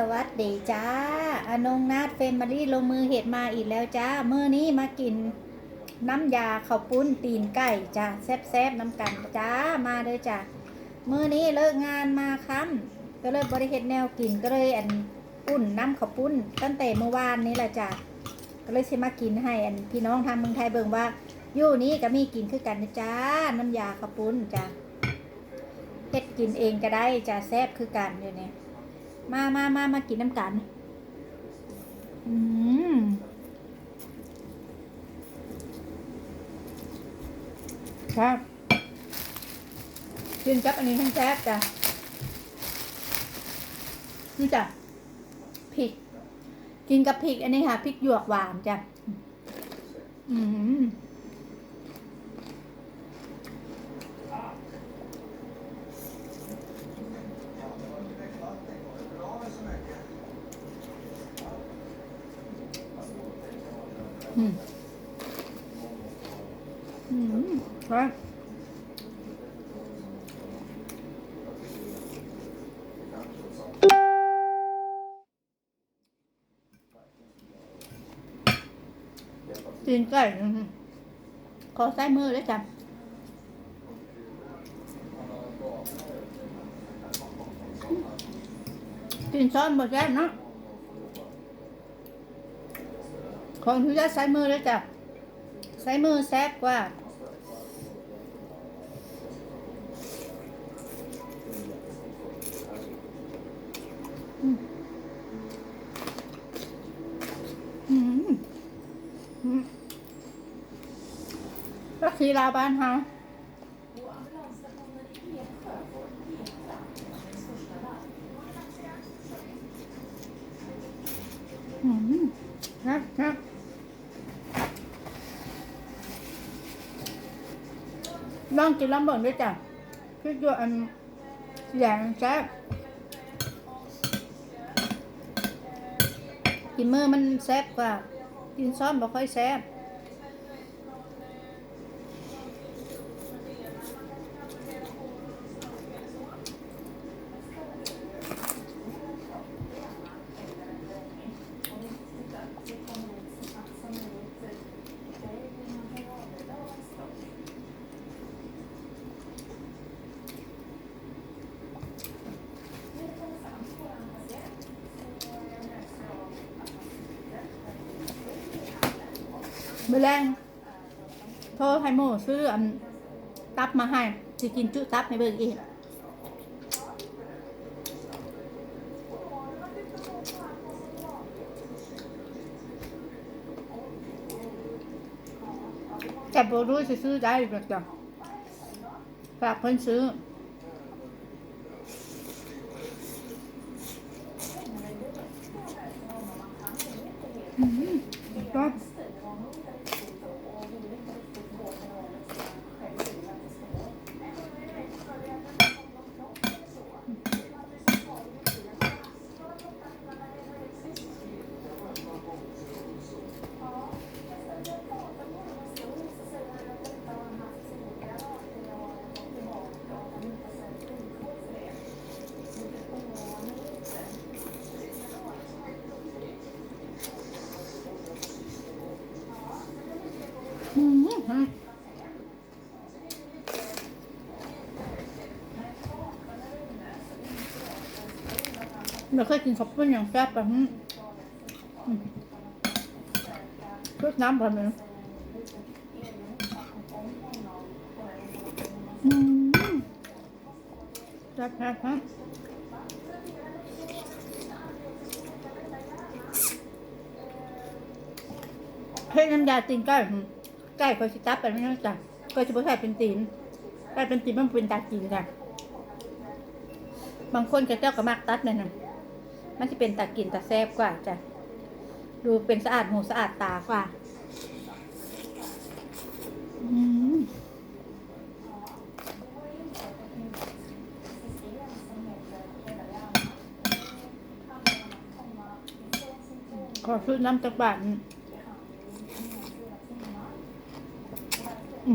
สวัสดีจ้า อนงนาดเฟมอรี่ลงมือเห็ดมาอีกแล้วจ้าเมื้อนี้มากินน้ำยาข้าวปุ้นตีนไก่จ้าแซ่บๆน้ำกันจ้ามาเลยจ้าเมื้อนี้เลิกงานมาค้ำก็เลยบริเฮ็ดแนวกินก็เลยอันอุ่นน้ำข้าวปุ้น ตั้งแต่เมื่อวานนี้แหละจ้าก็เลยสิมากินให้อันพี่น้องทางเมืองไทยเบิ่งว่าอยู่นี้ก็มีกินคือกันนะจ้าน้ำยาข้าวปุ้นจ้าเฮ็ดกินเองก็ได้จ้าแซ่บคือกันอยู่เนี่ย มามามามากินน้ำกัน อืมครับกินกับอันนี้ทั้งแซ่บจ้ะนี่จ้ะพริก กินกับพริกอันนี้ค่ะพริกหยวกหวานจ้ะ อืม อืมอืมครับตีนไก่ขอใส่มือด้วยจ้ะตีนซ้อนหมดแล้วเนาะ ขออนุญาตใส่มือด้วยจ้ะใช้มือแซบกว่ารักสีลาบ้านเฮาอืมครับครับ องกินลองเบิ่งด้วยจ้ะคือตัวอันอย่างแซ่บกินเมื่อมันแซ่บกว่า กินซ้อนบ่ค่อยแซ่บ มื้อแรงโทรให้หมูซื้ออันตับมาให้สิกินจุตับให้เบิ่งอีกแต่โบรู้สิซื้อได้หรือเปล่าฝากเพิ่นซื้อ Oh, okay. เราเคยกินข้าวปุ้นอย่างแซ่บแบบนี้อืมรดน้ำแบบนี้อืมแซ่บแซ่บฮะเฮ้ยน้ำยาตีนไก่ ไก่ก็สิตับไปไม่ต้องจ้ะก็จะบ่ใส่เป็นตีนไก่เป็นตีนมันเป็นตากินค่ะบางคนก็เจ้าก็มักตัดเนี่ยนะมันจะเป็นตากินตาแซ่บกว่าจ้ะดูเป็นสะอาดหูสะอาดตากว่าขอซื้อน้ำจากบาทอืมอืม ล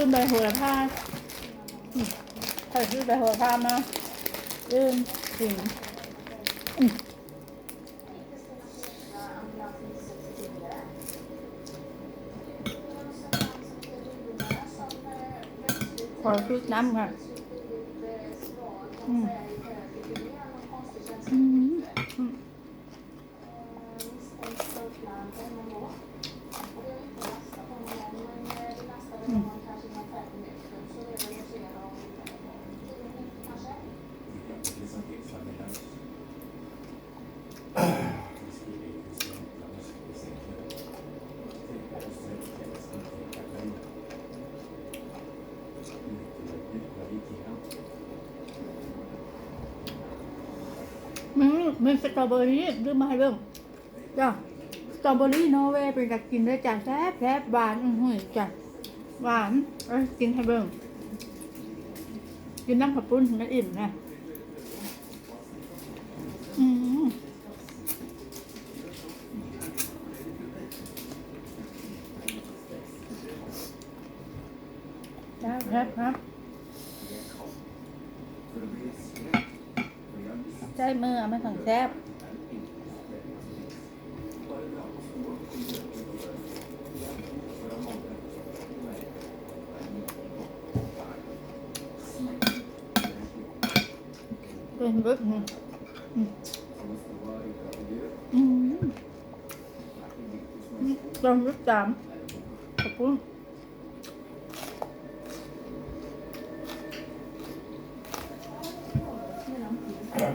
ืมใบโหระพาใครซื้อไปหัวพามาลืมสิ่งอืมขอชุดน้ำค่ะ อืม มันมันสตรอเบอรี่ดื้อมาให้เบิ่งจ้ะสตรอเบอรี่นอร์เวย์เป็นกักินได้จ้ะแซ่บแซ่บหวานอื้อหือจ้ะหวานเอ้ยกินให้เบิ่งกินน้ำขับปุ้นถึงจะอิ่มนะอืม จ้าแซ่บครับใจมือเอามาของแซ่บเป็นบึกอืมอืมอืมลองรึกจามขอบคุณ อ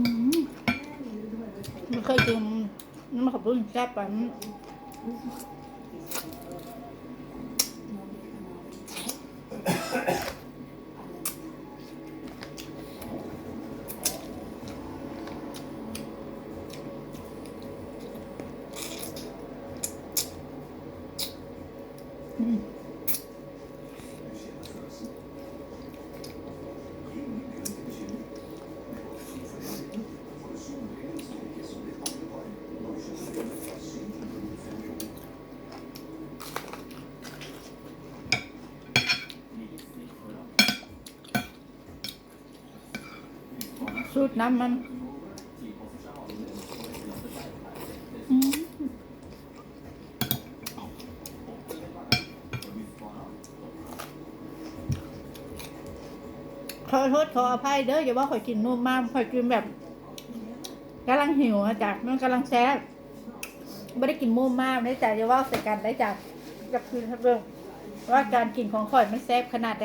ืมไม่เคยกินน้ำขอบคุณแซ่บแบบนี้ อืมสูตร น้ำมันอืมขอโทษขออภัยเด้ออย่าว่าข่อยกินนุ่มมากข่อยกินแบบกำลังหิวอะจ้ะมันกำลังแซ่บไม่ได้กินมุ่มมากนะจ๊ะอย่าว่าใส่กันได้จ้ะจะคืนครับเรื่องว่าการกินของข่อยมันแซ่บขนาดใด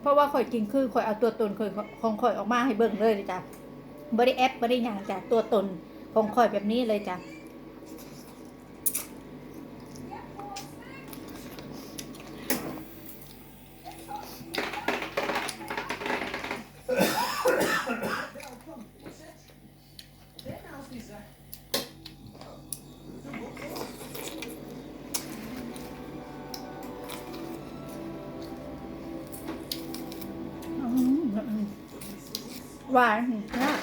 เพราะว่าข่อยกินคือข่อยเอาตัวตนข่อยของข่อยออกมาให้เบิ่งเลยจ้ะ ไม่ได้แอปไม่ได้หยังจ้ะตัวตนของข่อยแบบนี้เลยจ้ะหวานนะ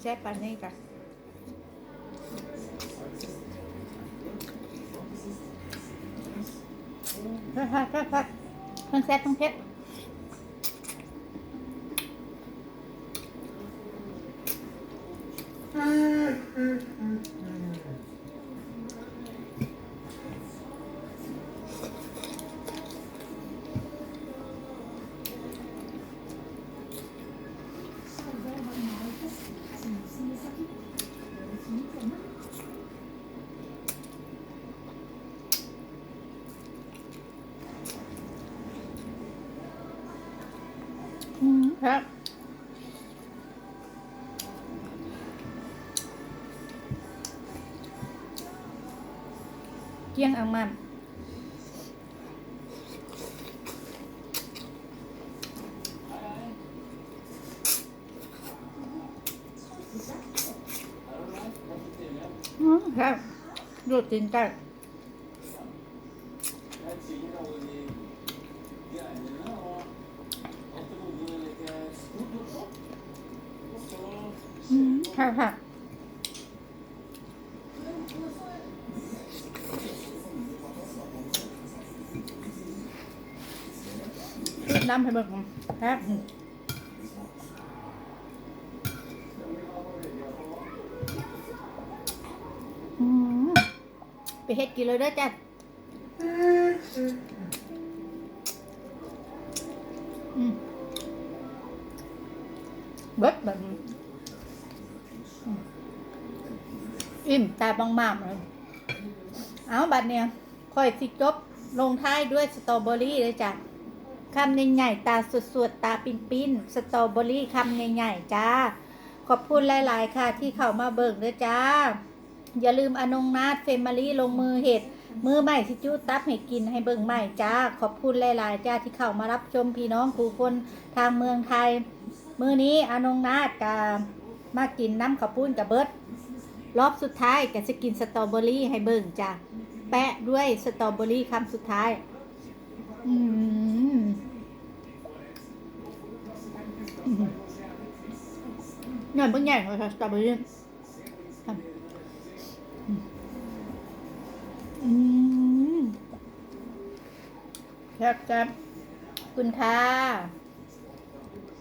แซ่บปานนี้กันครับครับครับครับทั้งแซ่บทั้งเผ็ด กี้ยงอังมันอืมครับดูดตีนไก่อืมค่ะค่ะ น้ำให้เบิกครับไปเฮ็ดกินเลยเด้อจ้ะอืมเบิดแบบอิ่มตาบางมากเลยเอาบัดเนี่ยค่อยสิจบลงท้ายด้วยสตรอเบอรี่เลยจ้ะ คำใหญ่ๆตาสวดๆตาปิ้นๆสตรอเบอรี่คำใหญ่ๆจ้า ขอบคุณหลายๆค่ะ ที่เข้ามาเบิ่งด้วยจ้า อย่าลืมอนงนาดเฟมิลี่ลงมือเห็ดมือใหม่ที่จู้ตับให้กินให้เบิ่งใหม่จ้า ขอบคุณหลายๆจ้าที่เข้ามารับชมพี่น้องผู้คนทางเมืองไทย มือนี้อนงนาดกามากินน้ำข้าวปุ้นกับเบิร์ดรอบสุดท้ายก็จะกินสตรอเบอรี่ให้เบิ่งจ้ะแปะด้วยสตรอเบอรี่คำสุดท้าย อืม เนี่ยเพิ่งแย่งเลยค่ะสตรอเบอรี่แซ่บๆคุณค่ะ